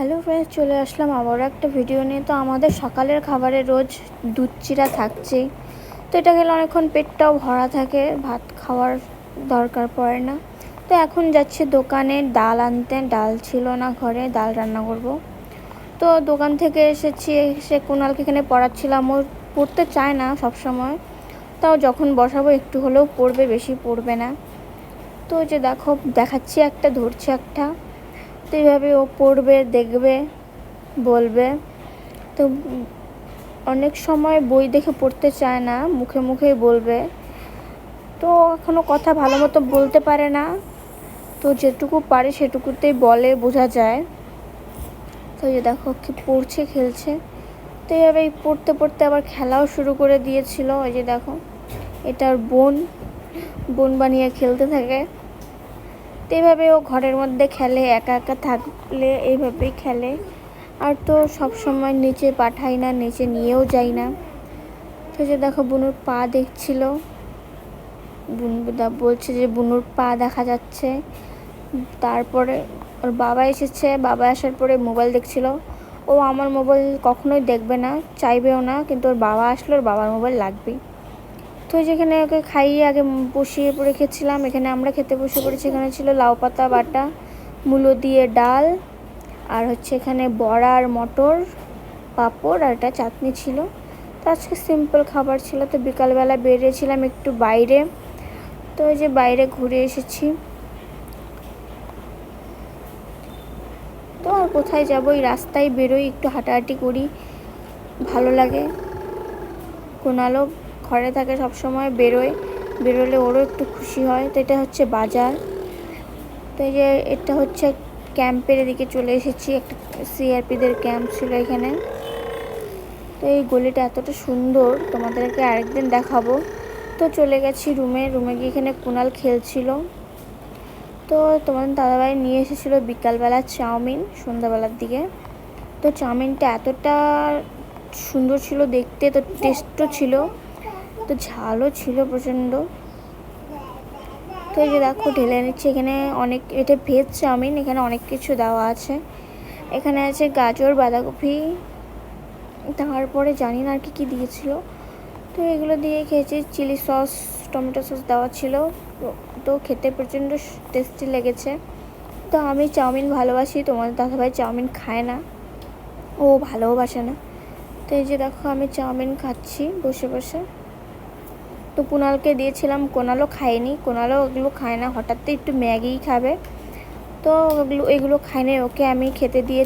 Hello friends চলে আসলাম আবারও একটা ভিডিও নিয়ে। তো আমাদের সকালের খাবারে রোজ দুধ চিরা থাকছেই। তো এটা গেলে অনেকক্ষণ পেটটাও ভরা থাকে, ভাত খাওয়ার দরকার পড়ে না। তো এখন যাচ্ছি দোকানে, ডাল আনতে। ডাল ছিল না ঘরে, ডাল রান্না করব। তো দোকান থেকে এসেছি, এসে কুণালকে এখানে পড়াচ্ছিলাম। ও পড়তে চায় না সব সময় তাও যখন বসাবো একটু হলেও পড়বে, বেশি পড়বে না। তো যে দেখো, দেখাচ্ছি একটা, ধরছি একটা। তো এইভাবে ও পড়বে, দেখবে, বলবে। তো অনেক সময় বই দেখে পড়তে চায় না, মুখে মুখেই বলবে। তো এখনও কথা ভালো মতো বলতে পারে না। তো যেটুকু পারে সেটুকুতেই বলে, বোঝা যায়। তো যে দেখো কি পড়ছে, খেলছে। তো এইভাবেই পড়তে পড়তে আবার খেলাও শুরু করে দিয়েছিল। ওই যে দেখো এটার বোন। বোন বানিয়ে খেলতে থাকে। তো এইভাবে ও ঘরের মধ্যে খেলে, একা একা থাকলে এইভাবেই খেলে। আর তো সব সময় নিচে পাঠাই না, নিচে নিয়েও যাই না। তো যে দেখো বুনুর পা দেখছিল। বুনুদা বলছে যে বুনুর পা দেখা যাচ্ছে। তারপরে ওর বাবা এসেছে। বাবা আসার পরে মোবাইল দেখছিল। ও আমার মোবাইল কখনোই দেখবে না, চাইবেও না, কিন্তু ওর বাবা আসলে ওর বাবার মোবাইল লাগবেই। তো যেখানে ওকে খাইয়ে আগে বসিয়ে রেখেছিলাম, এখানে আমরা খেতে বসে পড়েছি। এখানে ছিল লাউ পাতা, বাটা, মূলো দিয়ে ডাল, আর হচ্ছে এখানে বড়া আর মটর, পাঁপড় আর একটা চাটনি ছিল। তো আজকে সিম্পল খাবার ছিল। তো বিকালবেলা বেরিয়েছিলাম একটু বাইরে। তো ওই যে বাইরে ঘুরে এসেছি। তো আর কোথায় যাব? এই রাস্তায় বেরোই, একটু হাঁটাহাঁটি করি। ভালো লাগে। কোনালো ঘরে থাকে সব সময় বেরোয়, বেরোলে ওরও একটু খুশি হয়। তো এটা হচ্ছে বাজার। তো এই যে এটা হচ্ছে ক্যাম্পের এদিকে চলে এসেছি, একটা সিআরপিদের ক্যাম্প ছিল এখানে। তো এই গলিটা এতটা সুন্দর, তোমাদেরকে আরেকদিন দেখাবো। তো চলে গেছি রুমে রুমে গিয়ে এখানে কুনাল খেলছিল। তো তোমাদের দাদাভাই নিয়ে এসেছিল বিকালবেলা চাউমিন, সন্ধ্যাবেলার দিকে। তো চাউমিনটা এতটা সুন্দর ছিল দেখতে, তো টেস্টও ছিল। তো ঝালও ছিল প্রচণ্ড। তো এই যে দেখো, ঢেলে নিচ্ছি। এখানে অনেক, এটা ভেজ চাউমিন, এখানে অনেক কিছু দেওয়া আছে। এখানে আছে গাজর, বাঁধাকপি, তারপরে জানি না আর কি কী দিয়েছিল। তো এগুলো দিয়ে খেয়েছি। চিলি সস, টমেটো সস দেওয়া ছিল। তো খেতে প্রচণ্ড টেস্টি লেগেছে। তো আমি চাউমিন ভালোবাসি, তোমাদের দাদাভাই চাউমিন খায় না। ও ভালোবাসে না। তো এই যে দেখো, আমি চাউমিন খাচ্ছি বসে বসে। তো কুণালকে দিয়েছিলাম, কোনালও খায়নি, কোনালও ওগুলো খায় না, হঠাৎ একটু ম্যাগিই খাবে। তো ওগুলো, এগুলো খায় না ওকে আমি খেতে দিয়ে